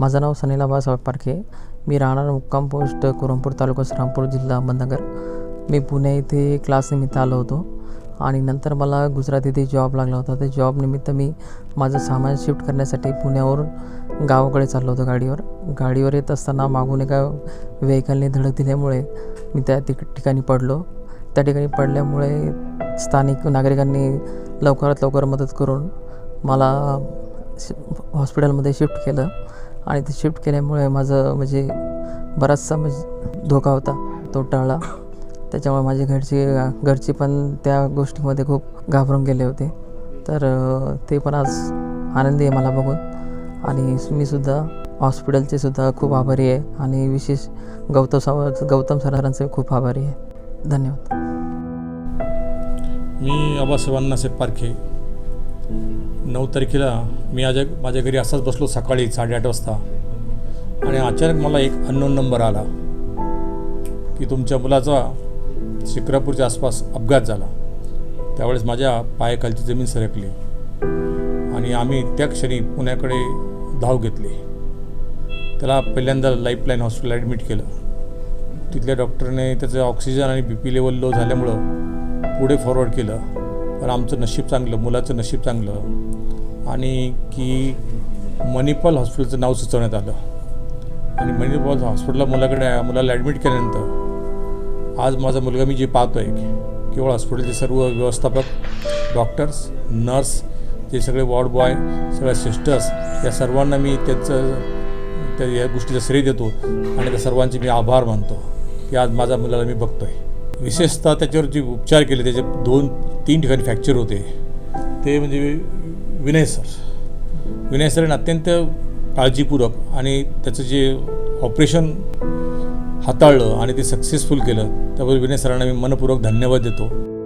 माझं नाव सनील आबासाहेब पारखे. मी राहणार मुक्काम पोस्ट कुरमपूर तालुका श्रामपूर जिल्हा अहमदनगर. मी पुणे इथे क्लासनिमित्त आलो होतो आणि नंतर मला गुजरात इथे जॉब लागला होता. त्या जॉबनिमित्त मी माझं सामान शिफ्ट करण्यासाठी पुण्यावरून गावाकडे चाललो होतो गाडीवर. गाडीवर येत असताना मागून एका व्हेकलने धडक दिल्यामुळे मी त्या तिक ठिकाणी पडलो. त्या ठिकाणी पडल्यामुळे स्थानिक नागरिकांनी लवकरात लवकर मदत करून मला शि हॉस्पिटलमध्ये शिफ्ट केलं. आणि ते शिफ्ट केल्यामुळे माझं म्हणजे बराचसा म्हणजे धोका होता तो टाळला. त्याच्यामुळे माझे घरचे घरचे पण त्या गोष्टीमध्ये खूप घाबरून गेले होते. तर ते पण आज आनंदी आहे मला बघून. आणि मी सुद्धा हॉस्पिटलचे सुद्धा खूप आभारी आहे. आणि विशेष गौतम सर गौतम सरांचे खूप आभारी आहे. धन्यवाद. मी आबासाहेब अण्णासाहेब पारखे नऊ तारखेला मी आज माझ्या घरी असाच बसलो सकाळी साडेआठ वाजता. आणि अचानक मला एक अननोन नंबर आला की तुमच्या मुलाचा शिक्रापूरच्या आसपास अपघात झाला. त्यावेळेस माझ्या पायाखालची जमीन सरकली आणि आम्ही त्या क्षणी पुण्याकडे धाव घेतली. त्याला पहिल्यांदा लाईफलाईन हॉस्पिटल ॲडमिट केलं. तिथल्या डॉक्टरने त्याचं ऑक्सिजन आणि बी पी लेवल लो झाल्यामुळं पुढे फॉरवर्ड केलं. पण आमचं नशीब चांगलं मुलाचं नशीब चांगलं आणि की मणिपाल हॉस्पिटलचं नाव सुचवण्यात आलं. आणि मणिपाल हॉस्पिटलला मुलाकडे मुलाला ॲडमिट केल्यानंतर आज माझा मुलगा मी जे पाहतो आहे केवळ हॉस्पिटलचे सर्व व्यवस्थापक डॉक्टर्स नर्स जे सगळे वॉर्ड बॉय सगळ्या सिस्टर्स या सर्वांना मी त्यांचं त्या या गोष्टीचं श्रेय देतो आणि त्या सर्वांचे मी आभार मानतो की आज माझ्या मुलाला मी बघतो आहे विशेषतः त्याच्यावर जे उपचार केले त्याचे दोन तीन ठिकाणी फ्रॅक्चर होते. ते म्हणजे विनय सर. विनय सरांनी अत्यंत काळजीपूर्वक आणि त्याचं जे ऑपरेशन हाताळलं आणि ते सक्सेसफुल केलं त्याबद्दल विनय सरांना मी मनपूर्वक धन्यवाद देतो.